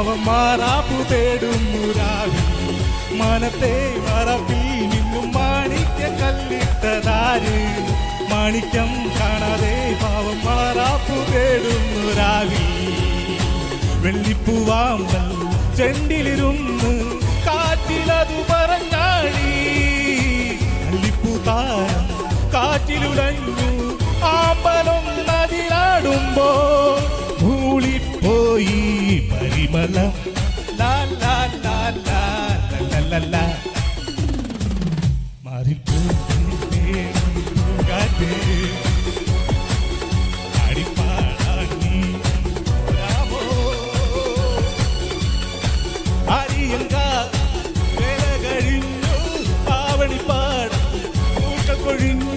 പാവം മാറാപ്പു തേടുന്നു രാവിൽ മനത്തെ മറപ്പിൽ നിന്നും മാണിക്യ കല്ലിട്ടതാര്? മാണിക്യം കാണാതെ പാവം മാറാപ്പു തേടുന്നു രാവിൽ വെള്ളിപ്പൂവാമ്പൽ ചെണ്ടിലിരുന്ന് കാറ്റിലതു പറഞ്ഞാടി. കള്ളിപ്പൂ താരം കാറ്റിലുടഞ്ഞു ആമ്പലം விமலம் மாறி காட்டு அடிப்பாடா நீ? அரியங்கா வேலகழிஞ்சோ பாவணி பாட கூட்ட கொழிஞ்சு